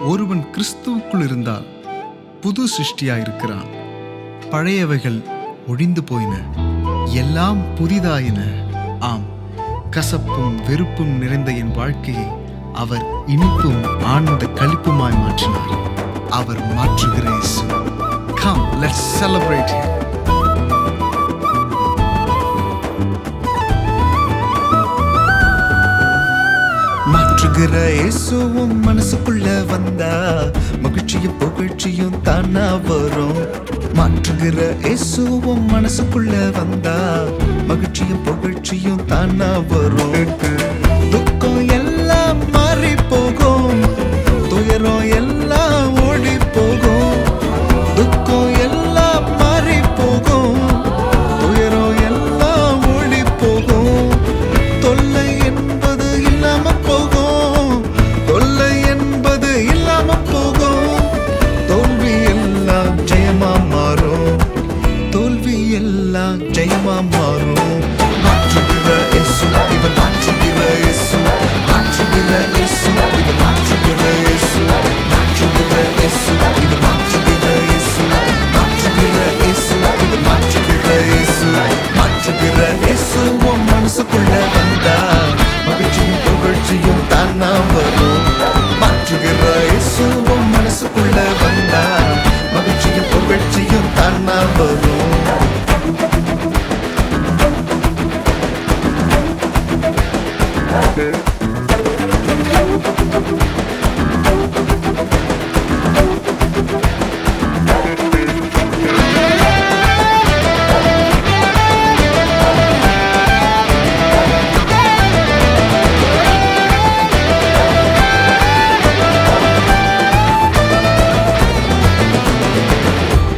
ஒருவன் கிறிஸ்துவுக்குள் இருந்தால் புது சிருஷ்டியாயிருக்கிறான். பழையவைகள் ஒழிந்து போயின. எல்லாம் புதிதாயின. ஆம் கசப்பும் வெறுப்பும் நிறைந்த என் வாழ்க்கையை அவர் இனிப்பும் ஆனந்த களிப்புமாய் மாற்றினார். அவர் மாற்றுகிற கம் லெட்ஸ் செலிப்ரேட் மாற்றுகிற இயேசுவும் மனசுக்குள்ள வந்தா மகிழ்ச்சியும் புகழ்ச்சியும் தானா வரும். மாற்றுகிற இயேசுவும் மனசுக்குள்ள வந்தா மகிழ்ச்சியும் புகழ்ச்சியும் தானா வரும்.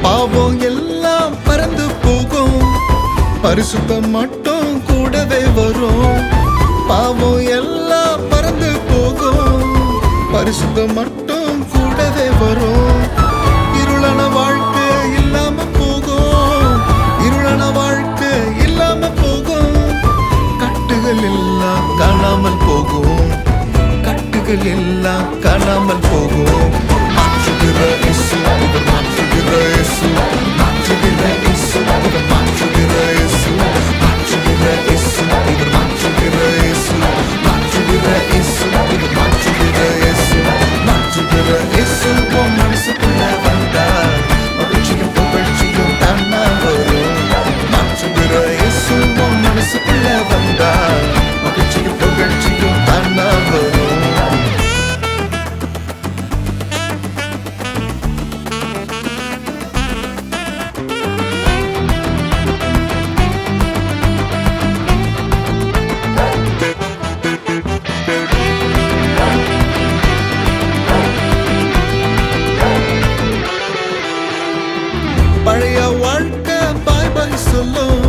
பாவம் எல்லாம் பறந்து போகும். பரிசுத்தம் மட்டும் கூடவே வரும். பாவம் எல்லாம் பறந்து போகும். பரிசுத்தம் மட்டும் கூடவே வரும். இருளன வாழ்க்கை இல்லாம போகும். இருளன வாழ்க்கை இல்லாம போகும். கட்டுகள் எல்லாம் காணாமல் போகும். கட்டுகள் எல்லாம் காணாமல் போகும். மாற்றுகிற இயேசு இவர் மாற்றுகிற இயேசு. alone